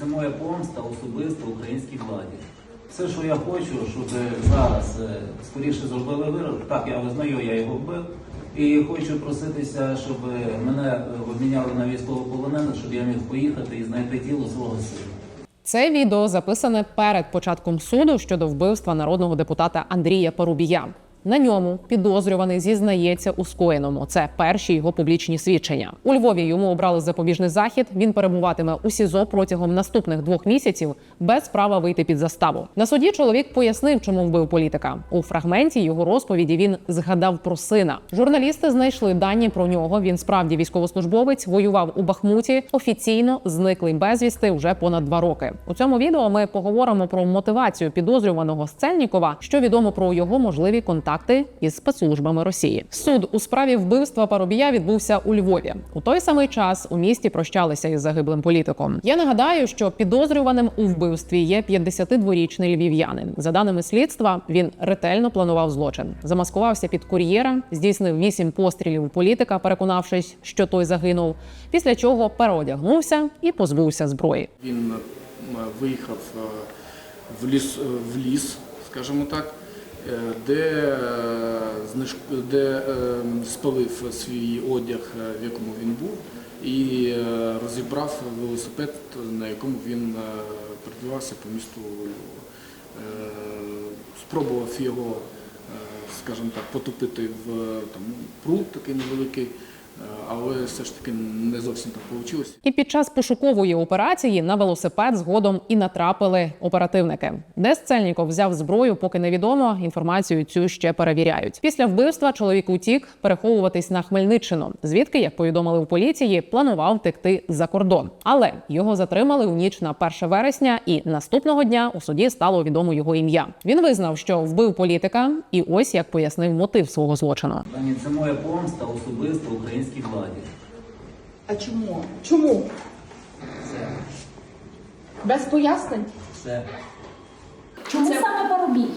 Це моя помста особисто українській владі. Все, що я хочу, щоб зараз е, скоріше зробили вирок. Так, я визнаю, я його вбив. І хочу проситися, щоб мене е, обміняли на військовополонених, щоб я міг поїхати і знайти тіло свого сина. Це відео записане перед початком суду щодо вбивства народного депутата Андрія Парубія. На ньому підозрюваний зізнається у скоєному. Це перші його публічні свідчення. У Львові йому обрали запобіжний захід. Він перебуватиме у СІЗО протягом наступних двох місяців без права вийти під заставу. На суді чоловік пояснив, чому вбив політика. У фрагменті його розповіді він згадав про сина. Журналісти знайшли дані про нього. Він справді військовослужбовець, воював у Бахмуті. Офіційно зниклий безвісти вже понад два роки. У цьому відео ми поговоримо про мотивацію підозрюваного Сцельнікова, що відомо про його можливі контакти із спецслужбами Росії. Суд у справі вбивства Парубія відбувся у Львові. У той самий час у місті прощалися із загиблим політиком. Я нагадаю, що підозрюваним у вбивстві є 52-річний львів'янин. За даними слідства, він ретельно планував злочин, замаскувався під кур'єра, здійснив вісім пострілів у політика, переконавшись, що той загинув. Після чого переодягнувся і позбувся зброї. Він е, виїхав е, в ліс, е, в ліс, скажімо так, де, е, де е, спалив свій одяг, е, в якому він був, і е, розібрав велосипед, на якому він е, по місту Львову. Е, Спробував його, е, скажімо так, потопити в там, пруд такий невеликий, е, але все ж таки не зовсім так вийшло. І під час пошукової операції на велосипед згодом і натрапили оперативники. Де Сцельніков взяв зброю, поки невідомо. Інформацію цю ще перевіряють. Після вбивства чоловік утік переховуватись на Хмельниччину, звідки, як повідомили в поліції, планував втекти за кордон. Але його затримали у ніч на 1 вересня, і наступного дня у суді стало відомо його ім'я. Він визнав, що вбив політика, і ось як пояснив мотив свого злочину. Це моя помста особисто українській владі. А чому? Чому? Все, Без пояснень? все. Чому Це- саме Парубій?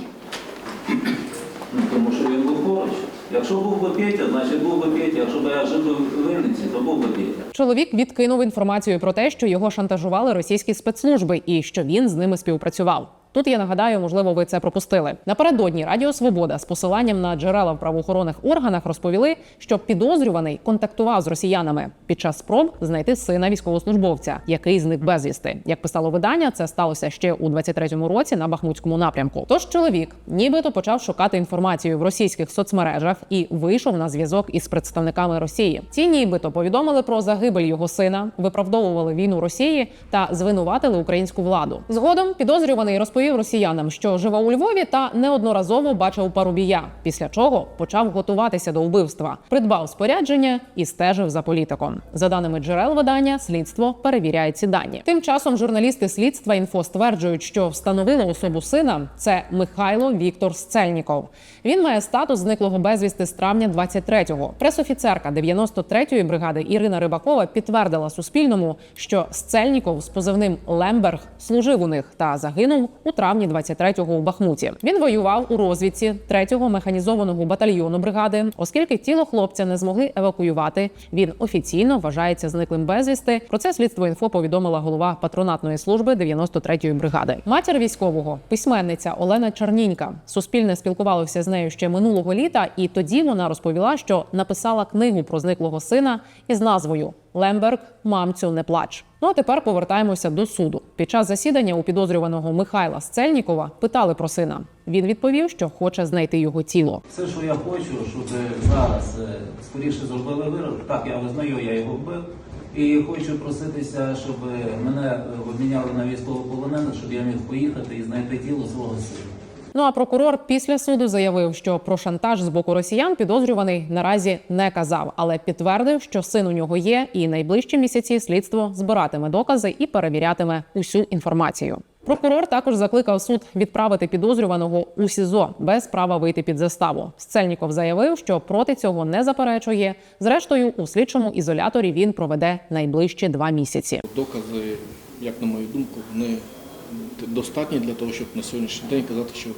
Ну, тому що він був поруч. Якщо був би Петя, значить був би Петя. Якщо б я жив в Винниці, то був би Петя. Чоловік відкинув інформацію про те, що його шантажували російські спецслужби і що він з ними співпрацював. Тут я нагадаю, можливо, ви це пропустили. Напередодні Радіо Свобода з посиланням на джерела в правоохоронних органах розповіли, що підозрюваний контактував з росіянами під час спроб знайти сина військовослужбовця, який зник безвісти. Як писало видання, це сталося ще у 23-му році на Бахмутському напрямку. Тож чоловік нібито почав шукати інформацію в російських соцмережах і вийшов на зв'язок із представниками Росії. Ці нібито повідомили про загибель його сина, виправдовували війну Росії та звинуватили українську владу. Згодом підозрюваний розповів росіянам, що живе у Львові та неодноразово бачив парубія. Після чого почав готуватися до вбивства, придбав спорядження і стежив за політиком. За даними джерел видання, слідство перевіряє ці дані. Тим часом журналісти слідства інфо стверджують, що встановили особу сина. Це Михайло Віктор Сцельніков. Він має статус зниклого безвісти з травня 23-го. Пресофіцерка 93-ї бригади Ірина Рибакова підтвердила Суспільному, що Сцельніков з позивним Лемберг служив у них та загинув у травні 23-го у Бахмуті. Він воював у розвідці 3-го механізованого батальйону бригади, оскільки тіло хлопця не змогли евакуювати. Він офіційно вважається зниклим безвісти. Про це слідство інфо повідомила голова патронатної служби 93-ї бригади. Матір військового, письменниця Олена Чернінька. Суспільне спілкувалося з нею ще минулого літа, і тоді вона розповіла, що написала книгу про зниклого сина із назвою Лемберг, мамцю, не плач. Ну а тепер повертаємося до суду. Під час засідання у підозрюваного Михайла Сцельнікова питали про сина. Він відповів, що хоче знайти його тіло. Все, що я хочу, щоб зараз е, скоріше зробили вирок. Так, я визнаю, я його вбив. І хочу проситися, щоб мене обміняли на військовополонених, щоб я міг поїхати і знайти тіло свого сина. Ну а прокурор після суду заявив, що про шантаж з боку росіян підозрюваний наразі не казав, але підтвердив, що син у нього є, і найближчі місяці слідство збиратиме докази і перевірятиме усю інформацію. Прокурор також закликав суд відправити підозрюваного у СІЗО без права вийти під заставу. Сцельніков заявив, що проти цього не заперечує. Зрештою, у слідчому ізоляторі він проведе найближчі два місяці. Докази, як на мою думку, вони достатні для того, щоб на сьогоднішній день казати, що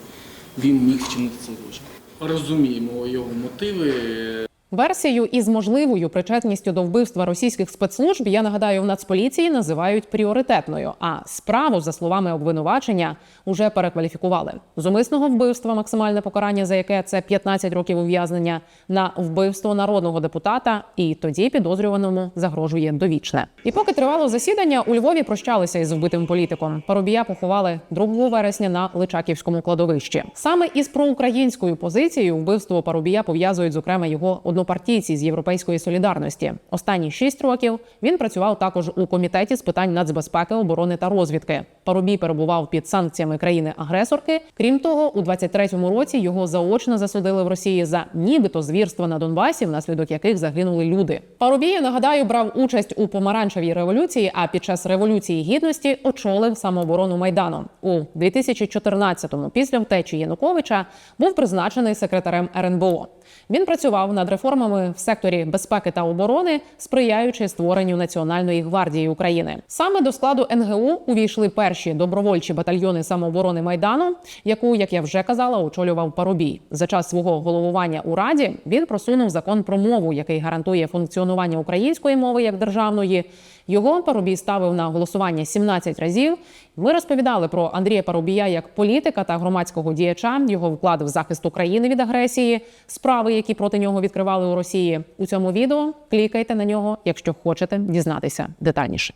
він міг вчинити цей злочин. Розуміємо його мотиви. Версію із можливою причетністю до вбивства російських спецслужб я нагадаю в Нацполіції називають пріоритетною. А справу, за словами обвинувачення, уже перекваліфікували з умисного вбивства, максимальне покарання за яке це 15 років ув'язнення, на вбивство народного депутата. І тоді підозрюваному загрожує довічне. І поки тривало засідання, у Львові прощалися із вбитим політиком. Парубія поховали 2 вересня на Личаківському кладовищі. Саме із проукраїнською позицією вбивство Парубія пов'язують зокрема його однопартійці з Європейської солідарності. Останні шість років він працював також у комітеті з питань нацбезпеки, оборони та розвідки. Парубій перебував під санкціями країни-агресорки. Крім того, у 23-му році його заочно засудили в Росії за нібито звірства на Донбасі, внаслідок яких загинули люди. Парубій, нагадаю, брав участь у помаранчевій революції. А під час революції гідності очолив самооборону майдану у 2014-му Після втечі Януковича був призначений секретарем РНБО. Він працював над реформами в секторі безпеки та оборони, сприяючи створенню Національної гвардії України. Саме до складу НГУ увійшли перші добровольчі батальйони самооборони майдану, яку, як я вже казала, очолював Парубій. За час свого головування у раді він просунув закон про мову, який гарантує функціонування української мови як державної. Його Парубій ставив на голосування 17 разів. Ми розповідали про Андрія Парубія як політика та громадського діяча, його вклад в захист України від агресії, справи, які проти нього відкривали у Росії. У цьому відео клікайте на нього, якщо хочете дізнатися детальніше.